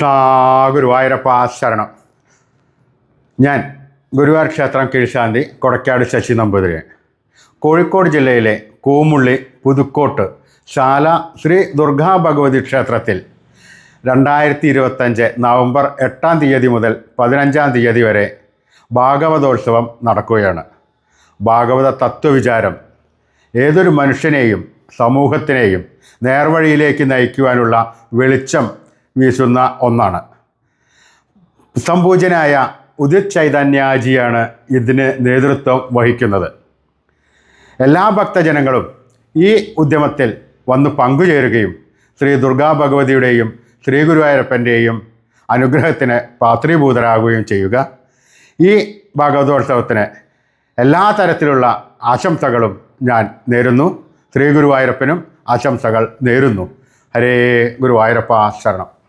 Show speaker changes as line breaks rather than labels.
കൃഷ്ണ ഗുരുവായൂരപ്പ ശരണം ഞാൻ ഗുരുവായൂർ ക്ഷേത്രം കീഴ്ശാന്തി കൊടക്കാട് ശശി നമ്പൂതിരി. കോഴിക്കോട് ജില്ലയിലെ കൂമുള്ളി പുതുക്കോട്ട് ശാല ശ്രീ ദുർഗാ ഭഗവതി ക്ഷേത്രത്തിൽ രണ്ടായിരത്തി ഇരുപത്തഞ്ച് നവംബർ എട്ടാം തീയതി മുതൽ പതിനഞ്ചാം തീയതി വരെ ഭാഗവതോത്സവം നടക്കുകയാണ്. ഭാഗവത തത്വവിചാരം ഏതൊരു മനുഷ്യനെയും സമൂഹത്തിനെയും നേർവഴിയിലേക്ക് നയിക്കുവാനുള്ള വെളിച്ചം വീശുന്ന ഒന്നാണ്. സംപൂജനായ ഉദിത് ചൈതന്യാജിയാണ് ഇതിന് നേതൃത്വം വഹിക്കുന്നത്. എല്ലാ ഭക്തജനങ്ങളും ഈ ഉദ്യമത്തിൽ വന്ന് പങ്കുചേരുകയും ശ്രീ ദുർഗാ ഭഗവതിയുടെയും ശ്രീ ഗുരുവായൂരപ്പന്റെയും അനുഗ്രഹത്തിന് പാത്രീഭൂതരാകുകയും ചെയ്യുക. ഈ ഭാഗവതോത്സവത്തിന് എല്ലാ തരത്തിലുള്ള ആശംസകളും ഞാൻ നേരുന്നു. ശ്രീ ഗുരുവായൂരപ്പനും ആശംസകൾ നേരുന്നു. ഹരേ ഗുരുവായൂരപ്പ ശരണം.